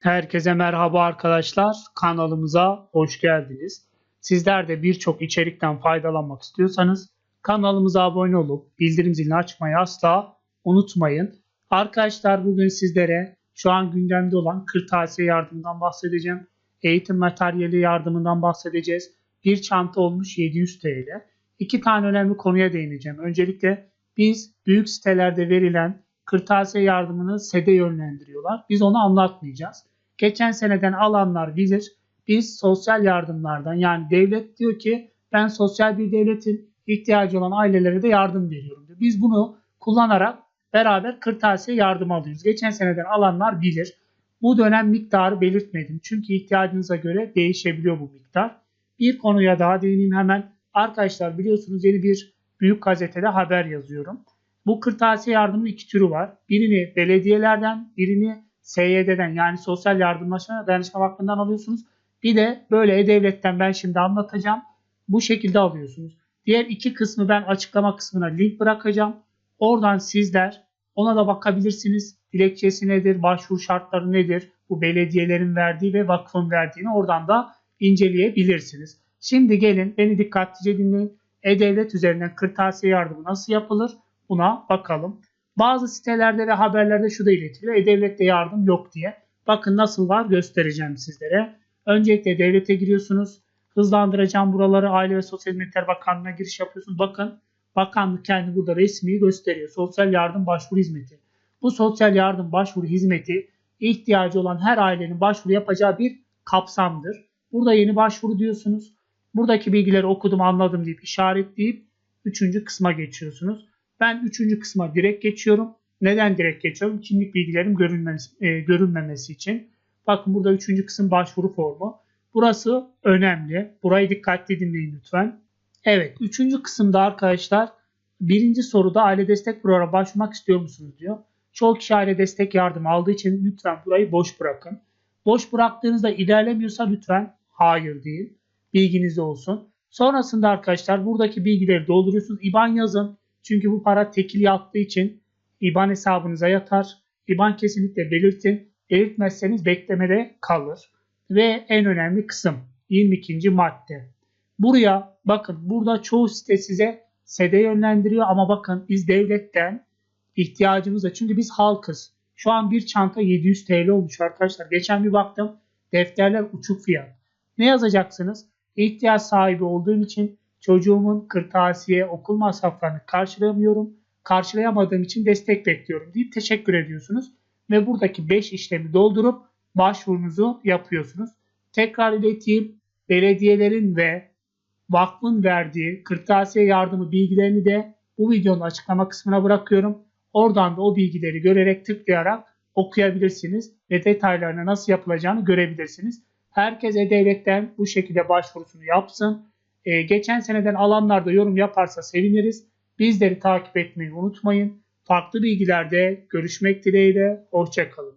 Herkese merhaba arkadaşlar. Kanalımıza hoş geldiniz. Sizler de birçok içerikten faydalanmak istiyorsanız kanalımıza abone olup bildirim zilini açmayı asla unutmayın. Arkadaşlar bugün sizlere şu an gündemde olan kırtasiye yardımından bahsedeceğim. Eğitim materyali yardımından bahsedeceğiz. Bir çanta olmuş 700 TL. İki tane önemli konuya değineceğim. Öncelikle biz büyük sitelerde verilen kırtasiye yardımını SED'e yönlendiriyorlar. Biz onu anlatmayacağız. Geçen seneden alanlar bilir. Biz sosyal yardımlardan yani devlet diyor ki ben sosyal bir devletin ihtiyacı olan ailelere de yardım veriyorum diyor. Biz bunu kullanarak beraber kırtasiye yardım alıyoruz. Geçen seneden alanlar bilir. Bu dönem miktarı belirtmedim. Çünkü ihtiyacınıza göre değişebiliyor bu miktar. Bir konuya daha değineyim hemen. Arkadaşlar biliyorsunuz yeni bir büyük gazetede haber yazıyorum. Bu kırtasiye yardımının iki türü var. Birini belediyelerden, birini SYD'den yani Sosyal Yardımlaşma Dayanışma Vakfı'ndan alıyorsunuz. Bir de böyle E-Devlet'ten ben şimdi anlatacağım. Bu şekilde alıyorsunuz. Diğer iki kısmı ben açıklama kısmına link bırakacağım. Oradan sizler ona da bakabilirsiniz. Dilekçesi nedir, başvuru şartları nedir, bu belediyelerin verdiği ve vakfın verdiğini oradan da inceleyebilirsiniz. Şimdi gelin beni dikkatlice dinleyin. E-Devlet üzerinden kırtasiye yardımı nasıl yapılır buna bakalım. Bazı sitelerde ve haberlerde şu da iletiliyor. E-Devlet'te yardım yok diye. Bakın nasıl var göstereceğim sizlere. Öncelikle devlete giriyorsunuz. Hızlandıracağım buraları Aile ve Sosyal Hizmetler Bakanlığı'na giriş yapıyorsunuz. Bakın bakanlık kendi burada resmi gösteriyor. Sosyal yardım başvuru hizmeti. Bu sosyal yardım başvuru hizmeti ihtiyacı olan her ailenin başvuru yapacağı bir kapsamdır. Burada yeni başvuru diyorsunuz. Buradaki bilgileri okudum anladım deyip işaretleyip üçüncü kısma geçiyorsunuz. Ben üçüncü kısma direkt geçiyorum. Neden direkt geçiyorum? Kimlik bilgilerim görünmemesi, e, görünmemesi için. Bakın burada üçüncü kısım başvuru formu. Burası önemli. Burayı dikkatli dinleyin lütfen. Evet, üçüncü kısımda arkadaşlar birinci soruda aile destek programına başvurmak istiyor musunuz diyor. Çoğu kişi aile destek yardım aldığı için lütfen burayı boş bırakın. Boş bıraktığınızda ilerlemiyorsa lütfen hayır deyin. Bilginizde olsun. Sonrasında arkadaşlar buradaki bilgileri dolduruyorsunuz. IBAN yazın. Çünkü bu para tekil yattığı için IBAN hesabınıza yatar. IBAN kesinlikle belirtin. Belirtmezseniz beklemede kalır. Ve en önemli kısım 22. madde. Buraya bakın burada çoğu site size SED'e yönlendiriyor ama bakın biz devletten ihtiyacımız var. Çünkü biz halkız. Şu an bir çanta 700 TL olmuş arkadaşlar. Geçen bir baktım defterler uçuk fiyat. Ne yazacaksınız? İhtiyaç sahibi olduğum için çocuğumun kırtasiye okul masraflarını karşılayamıyorum. Karşılayamadığım için destek bekliyorum deyip teşekkür ediyorsunuz. Ve buradaki 5 işlemi doldurup başvurunuzu yapıyorsunuz. Tekrar ileteyim. Belediyelerin ve vakfın verdiği kırtasiye yardımı bilgilerini de bu videonun açıklama kısmına bırakıyorum. Oradan da o bilgileri görerek tıklayarak okuyabilirsiniz ve detaylarına nasıl yapılacağını görebilirsiniz. Herkes E-Devlet'ten bu şekilde başvurusunu yapsın. Ee, geçen seneden alanlar da yorum yaparsa seviniriz. Bizleri takip etmeyi unutmayın. Farklı bilgilerde görüşmek dileğiyle. Hoşçakalın.